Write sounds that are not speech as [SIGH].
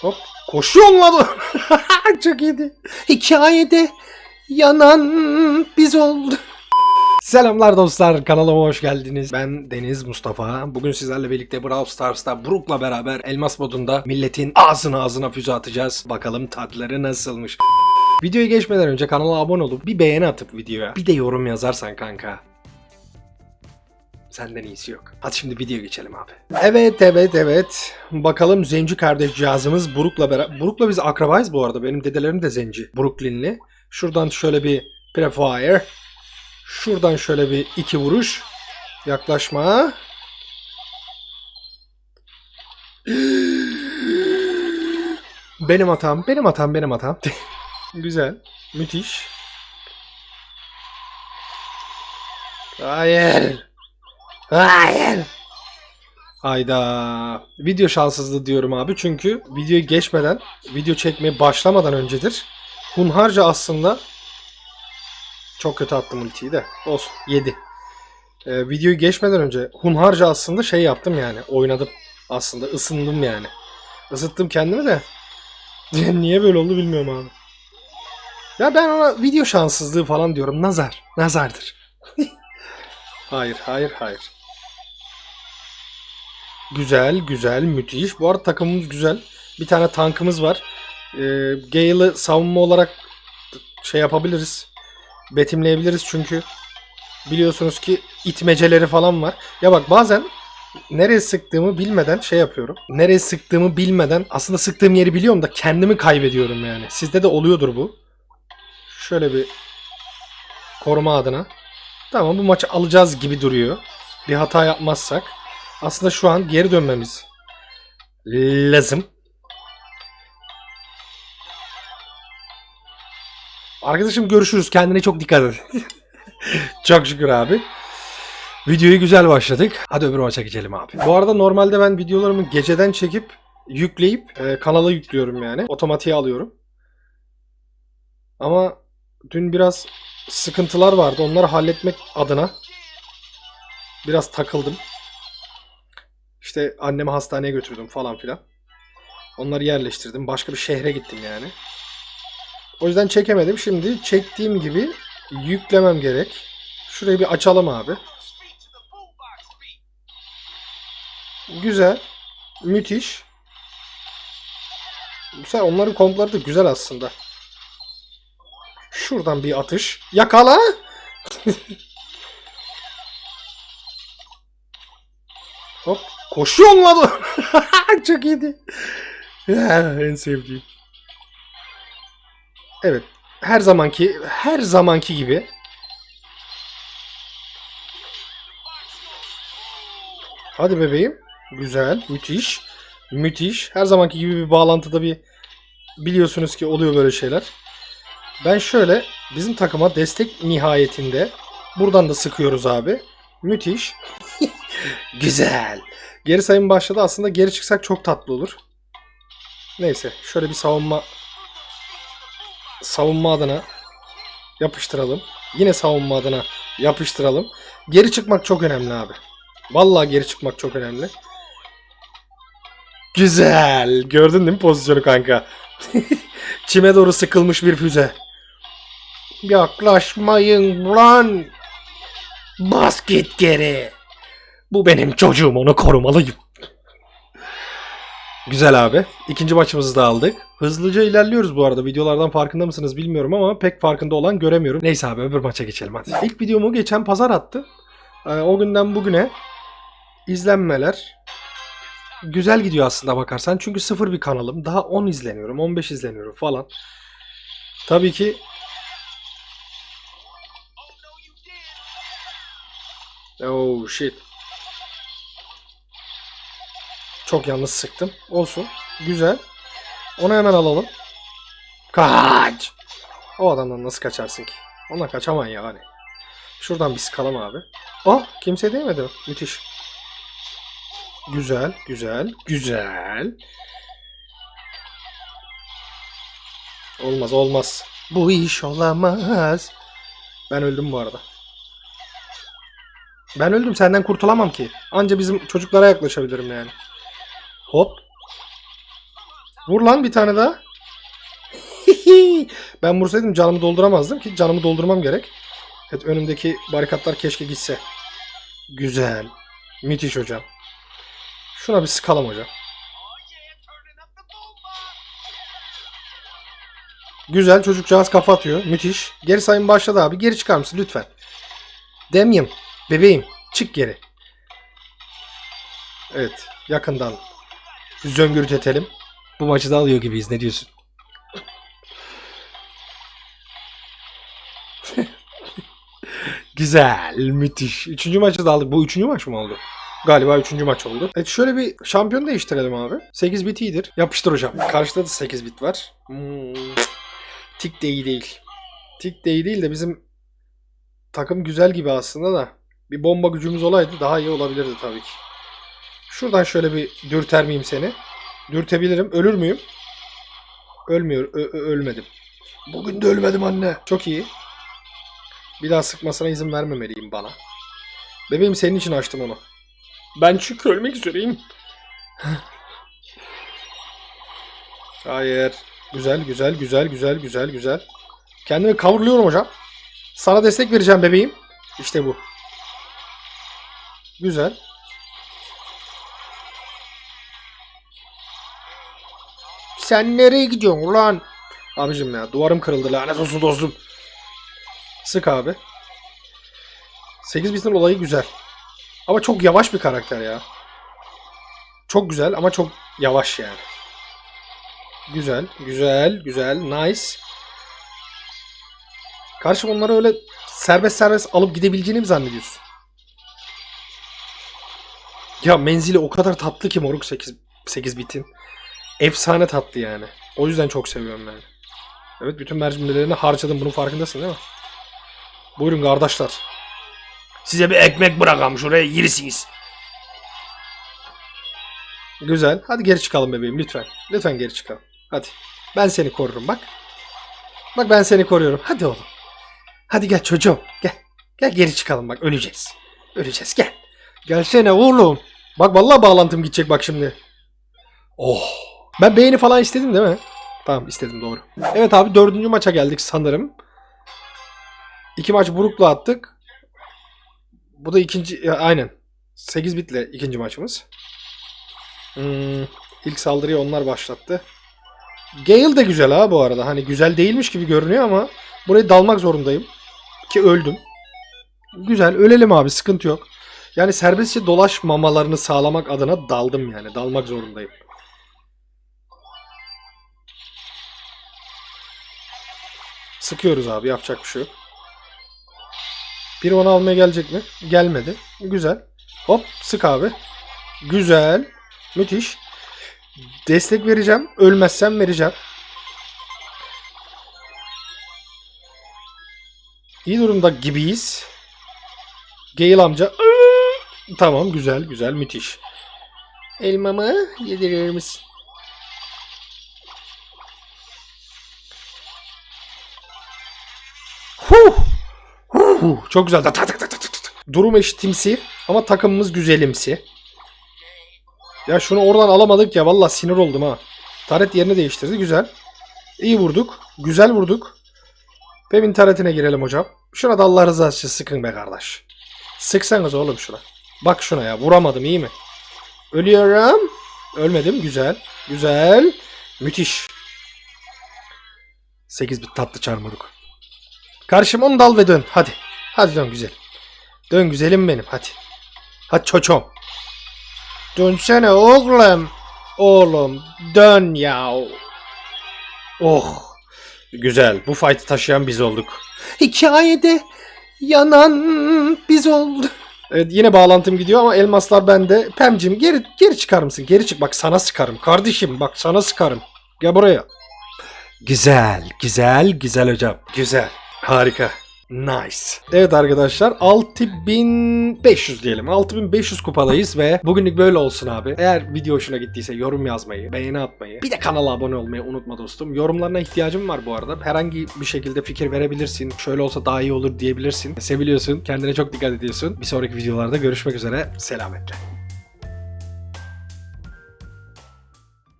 Hop. Koşuyor lan. [LAUGHS] Çok iyiydi. Hikayede yanan biz oldu. Selamlar dostlar kanalıma hoş geldiniz. Ben Deniz Mustafa. Bugün sizlerle birlikte Brawl Stars'ta Brook'la beraber Elmas modunda milletin ağzına ağzına füze atacağız. Bakalım tatları nasılmış. Videoya geçmeden önce kanala abone olup bir beğeni atıp videoya bir de yorum yazarsan kanka. Senden iyisi yok. Hadi şimdi video geçelim abi. Evet evet evet. Bakalım zenci kardeş cihazımız Brook'la beraber. Brook'la biz akrabayız bu arada. Benim dedelerim de zenci. Brooklynli. Şuradan şöyle bir prefire. Şuradan şöyle bir iki vuruş. Yaklaşma. [GASPS] Benim hatam, benim hatam, benim hatam. [LAUGHS] Güzel. Müthiş. Hayır. Hayır. Hayda. Video şanssızlığı diyorum abi. Çünkü videoyu geçmeden, video çekmeye başlamadan öncedir. Hunharca aslında çok kötü attım ultiyi de. Olsun. 7. Ee, videoyu geçmeden önce hunharca aslında şey yaptım yani. Oynadım. Aslında ısındım yani. Isıttım kendimi de. [LAUGHS] Niye böyle oldu bilmiyorum abi. Ya ben ona video şanssızlığı falan diyorum. Nazar. Nazardır. [LAUGHS] hayır, hayır, hayır. Güzel, güzel, müthiş. Bu arada takımımız güzel. Bir tane tankımız var. Ee, Gale'ı savunma olarak şey yapabiliriz. Betimleyebiliriz çünkü biliyorsunuz ki itmeceleri falan var. Ya bak bazen nereye sıktığımı bilmeden şey yapıyorum. Nereye sıktığımı bilmeden aslında sıktığım yeri biliyorum da kendimi kaybediyorum yani. Sizde de oluyordur bu. Şöyle bir koruma adına. Tamam bu maçı alacağız gibi duruyor. Bir hata yapmazsak. Aslında şu an geri dönmemiz lazım. Arkadaşım görüşürüz. Kendine çok dikkat et. [LAUGHS] çok şükür abi. Videoyu güzel başladık. Hadi öbür maça geçelim abi. Bu arada normalde ben videolarımı geceden çekip yükleyip e, kanala yüklüyorum yani. Otomatiğe alıyorum. Ama dün biraz sıkıntılar vardı. Onları halletmek adına biraz takıldım. İşte annemi hastaneye götürdüm falan filan. Onları yerleştirdim. Başka bir şehre gittim yani. O yüzden çekemedim. Şimdi çektiğim gibi yüklemem gerek. Şurayı bir açalım abi. Güzel. Müthiş. Güzel. Onların kompları da güzel aslında. Şuradan bir atış. Yakala. [LAUGHS] Hop. Koşuyor lan o. [LAUGHS] Çok iyiydi. en sevdiğim. Evet. Her zamanki her zamanki gibi Hadi bebeğim. Güzel. Müthiş. Müthiş. Her zamanki gibi bir bağlantıda bir biliyorsunuz ki oluyor böyle şeyler. Ben şöyle bizim takıma destek nihayetinde buradan da sıkıyoruz abi. Müthiş. Güzel. Geri sayım başladı. Aslında geri çıksak çok tatlı olur. Neyse. Şöyle bir savunma savunma adına yapıştıralım. Yine savunma adına yapıştıralım. Geri çıkmak çok önemli abi. Vallahi geri çıkmak çok önemli. Güzel. Gördün değil mi pozisyonu kanka? [LAUGHS] Çime doğru sıkılmış bir füze. Yaklaşmayın lan. Bas git geri. Bu benim çocuğum onu korumalıyım. Güzel abi. İkinci maçımızı da aldık. Hızlıca ilerliyoruz bu arada. Videolardan farkında mısınız bilmiyorum ama pek farkında olan göremiyorum. Neyse abi öbür maça geçelim hadi. İlk videomu geçen pazar attı. Ee, o günden bugüne izlenmeler güzel gidiyor aslında bakarsan. Çünkü sıfır bir kanalım. Daha 10 izleniyorum, 15 izleniyorum falan. Tabii ki Oh shit. Çok yalnız sıktım. Olsun. Güzel. Onu hemen alalım. Kaç! O adamdan nasıl kaçarsın ki? Ona kaçaman yani. Şuradan bir sıkalım abi. Oh! Kimse değmedi? Müthiş. Güzel, güzel, güzel. Olmaz, olmaz. Bu iş olamaz. Ben öldüm bu arada. Ben öldüm senden kurtulamam ki. Anca bizim çocuklara yaklaşabilirim yani. Hop. Vur lan bir tane daha. [LAUGHS] ben vursaydım canımı dolduramazdım ki canımı doldurmam gerek. Evet önümdeki barikatlar keşke gitse. Güzel. Müthiş hocam. Şuna bir sıkalım hocam. Güzel çocukcağız kafa atıyor. Müthiş. Geri sayım başladı abi. Geri çıkar mısın lütfen? Demyim. Bebeğim. Çık geri. Evet. Yakından. Zöngürüt etelim. Bu maçı da alıyor gibiyiz. Ne diyorsun? [LAUGHS] Güzel. Müthiş. Üçüncü maçı da aldık. Bu üçüncü maç mı oldu? Galiba üçüncü maç oldu. Evet şöyle bir şampiyon değiştirelim abi. 8 bit iyidir. Yapıştır hocam. Karşıda da 8 bit var. Hmm. Tik de iyi değil. Tik de iyi değil de bizim takım güzel gibi aslında da. Bir bomba gücümüz olaydı daha iyi olabilirdi tabii ki. Şuradan şöyle bir dürter miyim seni? Dürtebilirim. Ölür müyüm? Ölmüyor. Ö- ölmedim. Bugün de ölmedim anne. Çok iyi. Bir daha sıkmasına izin vermemeliyim bana. Bebeğim senin için açtım onu. Ben çünkü ölmek üzereyim. Hayır. Güzel, güzel, güzel, güzel, güzel, güzel. Kendimi kavurluyorum hocam. Sana destek vereceğim bebeğim. İşte bu. Güzel. Sen nereye gidiyorsun ulan? Abicim ya duvarım kırıldı lanet olsun dostum. Sık abi. 8 bitin olayı güzel. Ama çok yavaş bir karakter ya. Çok güzel ama çok yavaş yani. Güzel, güzel, güzel, nice. Karşı onları öyle serbest serbest alıp gidebileceğini mi zannediyorsun? Ya menzili o kadar tatlı ki moruk 8, 8 bitin. Efsane tatlı yani. O yüzden çok seviyorum yani. Evet bütün mercimeğlerini harcadım bunun farkındasın değil mi? Buyurun kardeşler. Size bir ekmek bırakam şuraya yirsiniz. Güzel. Hadi geri çıkalım bebeğim lütfen. Lütfen geri çıkalım. Hadi. Ben seni korurum bak. Bak ben seni koruyorum. Hadi oğlum. Hadi gel çocuğum. Gel. Gel geri çıkalım bak öleceğiz. Öleceğiz gel. Gelsene oğlum. Bak vallahi bağlantım gidecek bak şimdi. Oh. Ben beğeni falan istedim değil mi? Tamam istedim doğru. Evet abi dördüncü maça geldik sanırım. İki maç Brook'la attık. Bu da ikinci aynen. 8 bitle ikinci maçımız. Hmm, ilk saldırıyı onlar başlattı. Gale de güzel ha bu arada. Hani güzel değilmiş gibi görünüyor ama burayı dalmak zorundayım. Ki öldüm. Güzel ölelim abi sıkıntı yok. Yani serbestçe dolaşmamalarını sağlamak adına daldım yani. Dalmak zorundayım. Sıkıyoruz abi yapacak bir şey yok. Biri onu almaya gelecek mi? Gelmedi. Güzel. Hop sık abi. Güzel. Müthiş. Destek vereceğim. Ölmezsem vereceğim. İyi durumda gibiyiz. Gale amca. Tamam güzel güzel müthiş. Elmamı yedirir misin? Çok güzel. Durum eşitimsi ama takımımız güzelimsi. Ya şunu oradan alamadık ya. Valla sinir oldum ha. Taret yerini değiştirdi. Güzel. İyi vurduk. Güzel vurduk. Pem'in taretine girelim hocam. Şuna da Allah rızası için sıkın be kardeş. Sıksanız oğlum şuna. Bak şuna ya. Vuramadım iyi mi? Ölüyorum. Ölmedim. Güzel. Güzel. Müthiş. 8 bit tatlı çarmuruk. Karşıma onu dal ve dön. Hadi. Hadi dön güzel. Dön güzelim benim. Hadi. Hadi çoçom. Dönsene oğlum. Oğlum dön ya. Oh. Güzel. Bu fight'ı taşıyan biz olduk. Hikayede yanan biz olduk. Evet yine bağlantım gidiyor ama elmaslar bende. Pemcim geri geri çıkar mısın? Geri çık bak sana sıkarım. Kardeşim bak sana sıkarım. Gel buraya. Güzel, güzel, güzel hocam. Güzel. Harika. Nice. Evet arkadaşlar 6500 diyelim. 6500 kupadayız ve bugünlük böyle olsun abi. Eğer video hoşuna gittiyse yorum yazmayı, beğeni atmayı, bir de kanala abone olmayı unutma dostum. Yorumlarına ihtiyacım var bu arada. Herhangi bir şekilde fikir verebilirsin. Şöyle olsa daha iyi olur diyebilirsin. Seviliyorsun. Kendine çok dikkat ediyorsun. Bir sonraki videolarda görüşmek üzere. Selametle.